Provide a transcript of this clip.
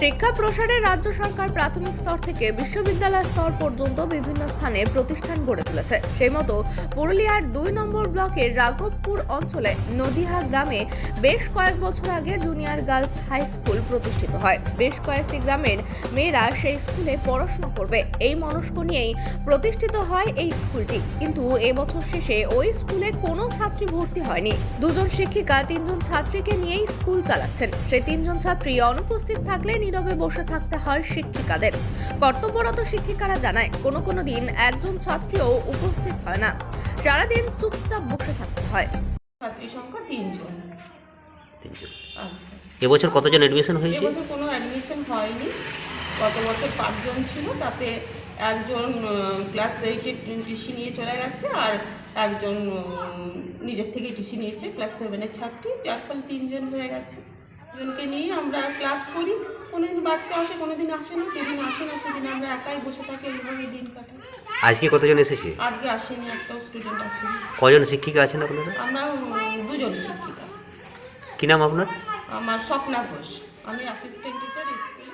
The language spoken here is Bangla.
শিক্ষা প্রসারে রাজ্য সরকার প্রাথমিক স্তর থেকে বিশ্ববিদ্যালয় স্তর পর্যন্ত বিভিন্ন স্থানে প্রতিষ্ঠান গড়ে তুলেছে। সেই মতো পুরুলিয়ার দুই নম্বর ব্লকের রাঘবপুর অঞ্চলে নদিহা গ্রামে বেশ কয়েক বছর আগে জুনিয়র গার্লস হাই স্কুল প্রতিষ্ঠিত হয়। বেশ কয়েকটি গ্রামের মেয়েরা সেই স্কুলে পড়াশোনা করবে। এই মনস্ক নিয়েই প্রতিষ্ঠিত হয় এই স্কুলটি। কিন্তু এবছর শেষে ওই স্কুলে কোনো ছাত্রী ভর্তি হয়নি। দুজন শিক্ষিকা তিনজন ছাত্রীকে নিয়েই স্কুল চালাচ্ছেন। সেই তিনজন ছাত্রী অনুপস্থিত থাকলে নীরবে বসে থাকতে হয় শিক্ষিকাদের। কর্তব্যরত শিক্ষিকারা জানায় কোনো কোনো দিন একজন ছাত্রীও উপস্থিত হয় না। সারাদিন চুপচাপ বসে থাকতে হয়। ছাত্রী সংখ্যা তিনজন। আচ্ছা। এবছর কতজন অ্যাডমিশন হয়েছে? এবছর কোনো অ্যাডমিশন হয়নি। গত বছর পাঁচজন ছিল তাতে একজন ক্লাস এইটে টিসি নিয়ে চলে গেছে আর একজন নিজের থেকে টিসি নিয়েছে ক্লাস সেভেনের ছাত্রী যার ফলে তিনজন হয়ে গেছে। তিনজনকে নিয়ে আমরা ক্লাস করি। কোনোদিন বাচ্চা আসে কোনোদিন আসে না। যেদিন আসে না সেদিন আমরা একাই বসে থাকি এইভাবে দিন কাটাই আজকে কতজন এসেছে? আজকে আসেনি একটাও স্টুডেন্ট আসেনি। কজন শিক্ষিকা আছেন আপনারা আমরা দুজন শিক্ষিকা। কি নাম আপনার? আমার স্বপ্না ঘোষ। আমি অ্যাসিস্ট্যান্ট টিচার স্কুলে।